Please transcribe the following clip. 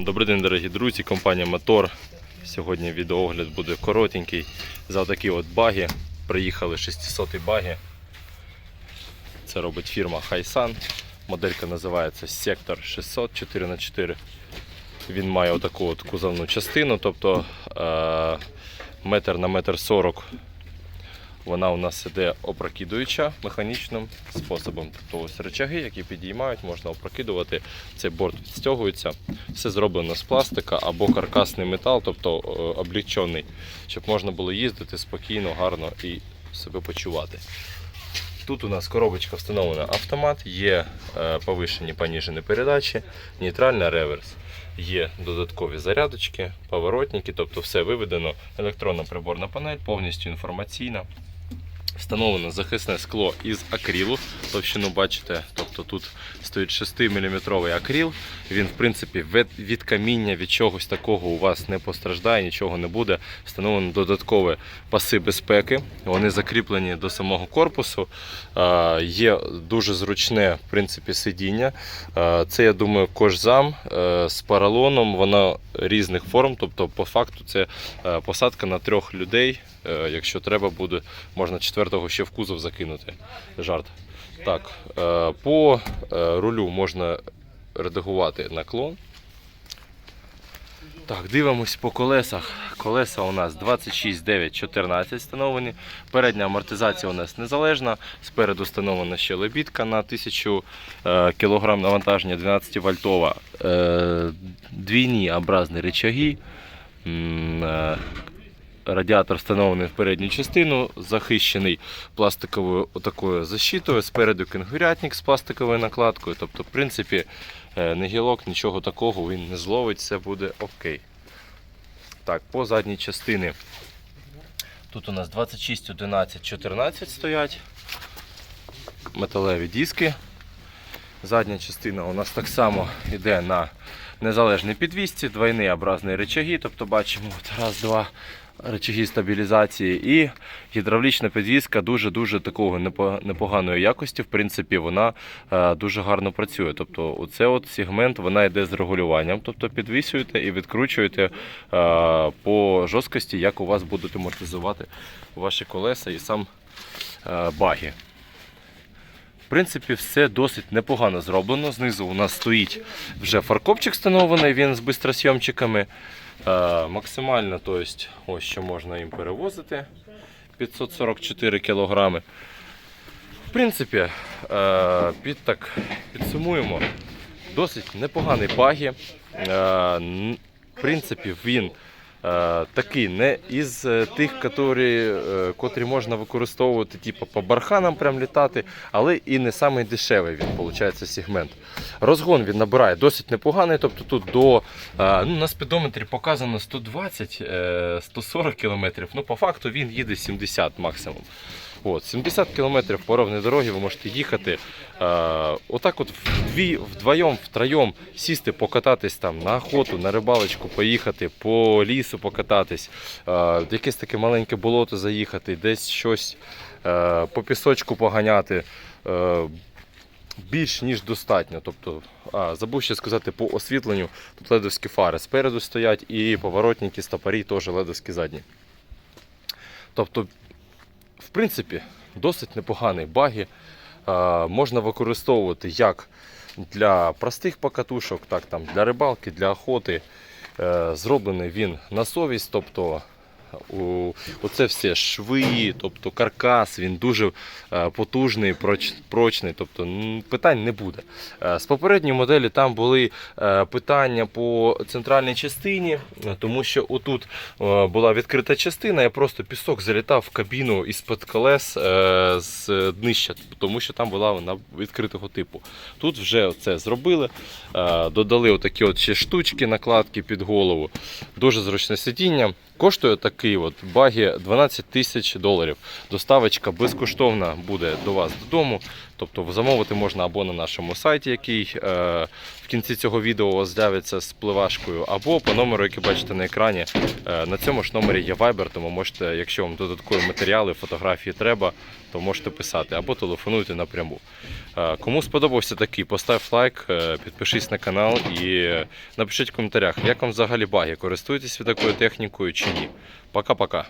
Добрий день, дорогі друзі, компанія Мотор. Сьогодні відеоогляд буде коротенький. За такі от баги. Приїхали 600 баги. Це робить фірма Хайсан. Моделька називається Sector 600 4х4. Він має отаку от кузовну частину, тобто е, метр на метр 40 вона у нас іде опрокидуюча механічним способом. Тобто ось речаги, які підіймають, можна опрокидувати. Цей борт відстягується. Все зроблено з пластика або каркасний метал, тобто е, облегчений, щоб можна було їздити спокійно, гарно і себе почувати. Тут у нас коробочка встановлена автомат, є е, повишені поніжені передачі, нейтральна реверс. Є додаткові зарядочки, поворотники, тобто все виведено. Електронна приборна панель, повністю інформаційна. Встановлено захисне скло із акрилу. Товщину бачите, тобто тут стоїть 6-мм акрил. Він, в принципі, від, каміння, від чогось такого у вас не постраждає, нічого не буде. Встановлено додаткові паси безпеки. Вони закріплені до самого корпусу. Є дуже зручне в принципі, сидіння. Це, я думаю, кожзам е, з поролоном. Воно різних форм. Тобто, по факту, це е, посадка на трьох людей. Е, Якщо треба буде, можна четвертого ще в кузов закинути. Жарт. Так, е, по е, рулю можна редагувати наклон. Так, дивимось по колесах. Колеса у нас 26, 9, 14 встановлені. Передня амортизація у нас незалежна. Спереду встановлена ще лебідка на 1000 е, кг навантаження 12 вольтова. Двійні образні рычаги. Радіатор встановлений в передню частину, захищений пластиковою отакою защитою. Спереду кенгурятник з пластиковою накладкою. Тобто, в принципі, не гілок, нічого такого він не зловить, все буде окей. Так, по задній частині. Тут у нас 26, 11, 14 стоять. Металеві диски. Задня частина у нас так само йде на незалежній підвісці, двойні образні речаги, тобто бачимо раз, два речаги стабілізації і гідравлічна підвізка дуже-дуже такого непо- непоганої якості. В принципі, вона е, дуже гарно працює. Тобто, оце от сегмент вона йде з регулюванням, тобто підвісюєте і відкручуєте е, по жорсткості, як у вас будуть амортизувати ваші колеса і сам е, баги. В принципі, все досить непогано зроблено. Знизу у нас стоїть вже фаркопчик встановлений, він з бистросйомчиками. Е, максимально, то есть, ось що можна їм перевозити 544 кг. В принципі, е, під, так, підсумуємо, досить непоганий багі. Е, в принципі, він е, такий не із е, тих, котрі, е, котрі можна використовувати типу, по барханам прям літати, але і не самий дешевий він, виходить, сегмент. Розгон він набирає досить непоганий, тобто тут до ну, на спідометрі показано 120 е, 140 км, ну по факту він їде 70 максимум. От, 70 км по ровній дорогі ви можете їхати. Е, отак от вдві, вдвоєм, втроєм сісти, покататись там на охоту, на рибалочку, поїхати, по лісу покататись, е, якесь таке маленьке болото заїхати, десь щось е, по пісочку поганяти. Е, більш ніж достатньо. Тобто, а, забув ще сказати по освітленню, тут ледовські фари спереду стоять і поворотники, стопорі теж ледовські задні. Тобто, в принципі, досить непоганий багі. Можна використовувати як для простих покатушок, так там для рибалки, для охоти. Е, зроблений він на совість, тобто оце все шви, тобто каркас, він дуже е, потужний, проч, прочний, тобто питань не буде. Е, З попередньої моделі там були е, питання по центральній частині, тому що отут була відкрита частина, я просто пісок залітав в кабіну із-під колес з днища, тому що там була вона відкритого типу. Тут вже це зробили, додали отакі от ще штучки, накладки під голову. Дуже зручне сидіння. Коштує такий от багі 12 тисяч доларів. Доставочка безкоштовна буде до вас додому. Тобто замовити можна або на нашому сайті, який е, кінці цього відео у вас з'явиться з пливашкою, або по номеру, який бачите на екрані. Е, на цьому ж номері є Viber, тому можете, якщо вам додаткові матеріали, фотографії треба, то можете писати або телефонуйте напряму. Е, Кому сподобався такий, постав лайк, е, підпишись на канал і напишіть в коментарях, як вам взагалі баги, користуєтесь ви такою технікою чи ні. Пока-пока.